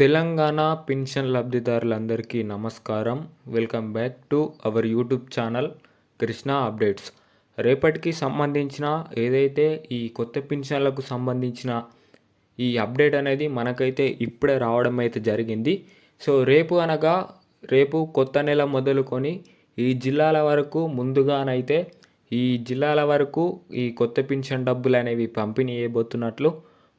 తెలంగాణ పింఛన్ లబ్ధిదారులందరికీ నమస్కారం. Welcome back to our YouTube channel Krishna updates. రేపటికి సంబంధించిన ఏదైతే ఈ కొత్త పింఛన్లకు సంబంధించిన ఈ అప్డేట్ అనేది మనకైతే ఇప్పుడే రావడం అయితే జరిగింది. సో రేపు అనగా రేపు కొత్త నెల మొదలుకొని ఈ జిల్లాల వరకు ముందుగానైతే ఈ జిల్లాల వరకు ఈ కొత్త పింఛన్ డబ్బులు అనేవి పంపిణీ చేయబోతున్నట్లు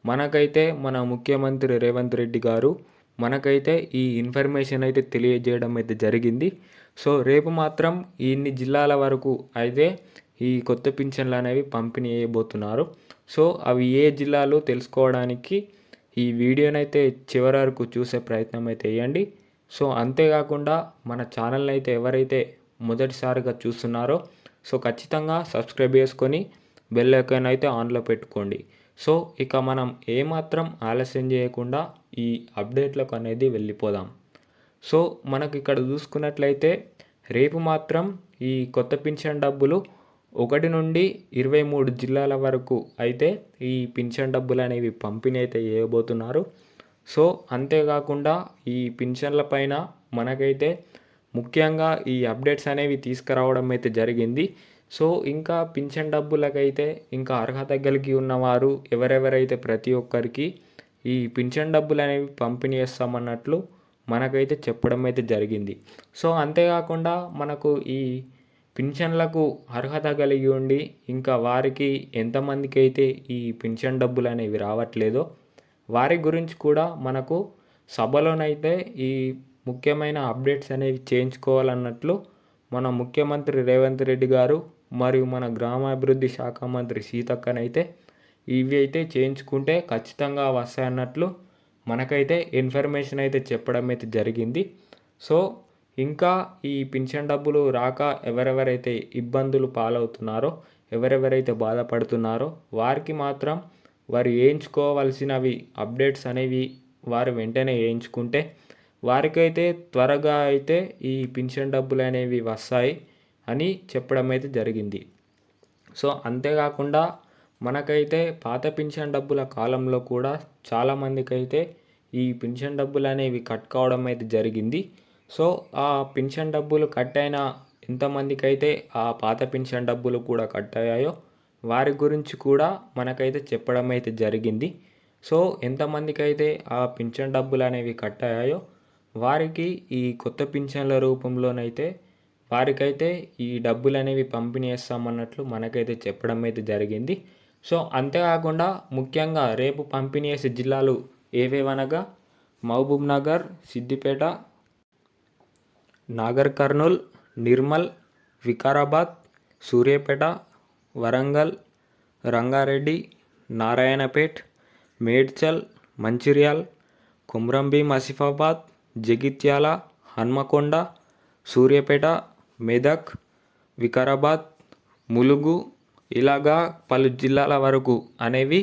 మనకైతే మన ముఖ్యమంత్రి రేవంత్ రెడ్డి గారు మనకైతే ఈ ఇన్ఫర్మేషన్ అయితే తెలియజేయడం అయితే జరిగింది. సో రేపు మాత్రం ఇన్ని జిల్లాల వరకు అయితే ఈ కొత్త పింఛన్లు అనేవి పంపిణీ చేయబోతున్నారు. సో అవి ఏ జిల్లాలు తెలుసుకోవడానికి ఈ వీడియోనైతే చివరి వరకు చూసే ప్రయత్నం అయితే చేయండి. సో అంతేకాకుండా మన ఛానల్ని అయితే ఎవరైతే మొదటిసారిగా చూస్తున్నారో సో ఖచ్చితంగా సబ్స్క్రైబ్ చేసుకొని బెల్ ఐకాన్ అయితే ఆన్లో పెట్టుకోండి. సో ఇక మనం ఏమాత్రం ఆలస్యం చేయకుండా ఈ అప్డేట్లకు అనేది వెళ్ళిపోదాం. సో మనకి ఇక్కడ చూసుకున్నట్లయితే రేపు మాత్రం ఈ కొత్త పింఛన్ డబ్బులు ఒకటి నుండి ఇరవై మూడు జిల్లాల వరకు అయితే ఈ పింఛన్ డబ్బులు అనేవి పంపిణీ అయితే చేయబోతున్నారు. సో అంతేకాకుండా ఈ పింఛన్ల పైన మనకైతే ముఖ్యంగా ఈ అప్డేట్స్ అనేవి తీసుకురావడం అయితే జరిగింది. సో ఇంకా పింఛన్ డబ్బులకైతే ఇంకా అర్హత కలిగి ఉన్నవారు ఎవరెవరైతే ప్రతి ఒక్కరికి ఈ పింఛన్ డబ్బులు అనేవి పంపిణీ చేస్తామన్నట్లు మనకైతే చెప్పడం అయితే జరిగింది. సో అంతేకాకుండా మనకు ఈ పింఛన్లకు అర్హత కలిగి ఉండి ఇంకా వారికి ఎంతమందికి అయితే ఈ పింఛన్ డబ్బులు అనేవి రావట్లేదో వారి గురించి కూడా మనకు సభలోనైతే ఈ ముఖ్యమైన అప్డేట్స్ అనేవి చేయించుకోవాలన్నట్లు మన ముఖ్యమంత్రి రేవంత్ రెడ్డి గారు మరియు మన గ్రామాభివృద్ధి శాఖ మంత్రి సీతక్కనైతే ఇవి అయితే చేయించుకుంటే ఖచ్చితంగా వస్తాయన్నట్లు మనకైతే ఇన్ఫర్మేషన్ అయితే చెప్పడం అయితే జరిగింది. సో ఇంకా ఈ పింఛన్ డబ్బులు రాక ఎవరెవరైతే ఇబ్బందులు పాలవుతున్నారో ఎవరెవరైతే బాధపడుతున్నారో వారికి మాత్రం వారు వేయించుకోవాల్సినవి అప్డేట్స్ అనేవి వారు వెంటనే వేయించుకుంటే వారికైతే త్వరగా అయితే ఈ పింఛన్ డబ్బులు అనేవి వస్తాయి. అని చెప్పడం అయితే జరిగింది. సో అంతేకాకుండా మనకైతే పాత పింఛన్ డబ్బుల కాలంలో కూడా చాలామందికి అయితే ఈ పింఛన్ డబ్బులు అనేవి కట్ కావడం అయితే జరిగింది. సో ఆ పింఛన్ డబ్బులు కట్ అయిన ఎంతమందికి అయితే ఆ పాత పింఛన్ డబ్బులు కూడా కట్ అయ్యాయో వారి గురించి కూడా మనకైతే చెప్పడం అయితే జరిగింది. సో ఎంతమందికి అయితే ఆ పింఛన్ డబ్బులు అనేవి కట్ అయ్యాయో వారికి ఈ కొత్త పింఛన్ల రూపంలోనైతే వారికైతే ఈ డబ్బులు అనేవి పంపిణీ చేస్తామన్నట్లు మనకైతే చెప్పడం అయితే జరిగింది. సో అంతేకాకుండా ముఖ్యంగా రేపు పంపిణీ చేసే జిల్లాలు ఏవేవనగా? మహబూబ్ నగర్ సిద్దిపేట నాగర్ కర్నూల్ నిర్మల్ వికారాబాద్ సూర్యాపేట వరంగల్ రంగారెడ్డి నారాయణపేట్ మేడ్చల్ మంచిర్యాల్ కుమ్రంభీం ఆసిఫాబాద్ జగిత్యాల హన్మకొండ సూర్యాపేట మెదక్ వికారాబాద్ ములుగు ఇలాగా పలు జిల్లాల వరకు అనేవి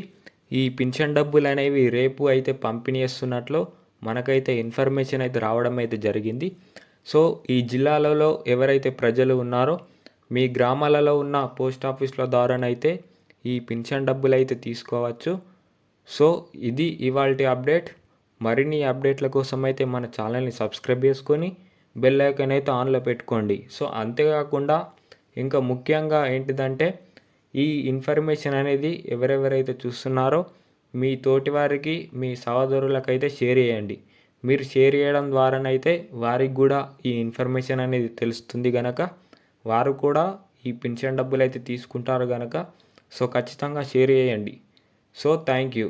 ఈ పింఛన్ డబ్బులు అనేవి రేపు అయితే పంపిణీ చేస్తున్నట్లు మనకైతే ఇన్ఫర్మేషన్ అయితే రావడం అయితే జరిగింది. సో ఈ జిల్లాలలో ఎవరైతే ప్రజలు ఉన్నారో మీ గ్రామాలలో ఉన్న పోస్ట్ ఆఫీస్ల ద్వారానైతే ఈ పింఛన్ డబ్బులు అయితే తీసుకోవచ్చు. సో ఇది ఇవాళ అప్డేట్. మరిన్ని అప్డేట్ల కోసం అయితే మన ఛానల్ని సబ్స్క్రైబ్ చేసుకొని బెల్ ఐకాన్ అయితే ఆన్లో పెట్టుకోండి. సో అంతేకాకుండా ఇంకా ముఖ్యంగా ఏంటిదంటే ఈ ఇన్ఫర్మేషన్ అనేది ఎవరెవరైతే చూస్తున్నారో మీ తోటి వారికి మీ సహోదరులకైతే షేర్ చేయండి. మీరు షేర్ చేయడం ద్వారానైతే వారికి కూడా ఈ ఇన్ఫర్మేషన్ అనేది తెలుస్తుంది కనుక వారు కూడా ఈ పెన్షన్ డబ్బులు అయితే తీసుకుంటారు కనుక సో ఖచ్చితంగా షేర్ చేయండి. So thank you.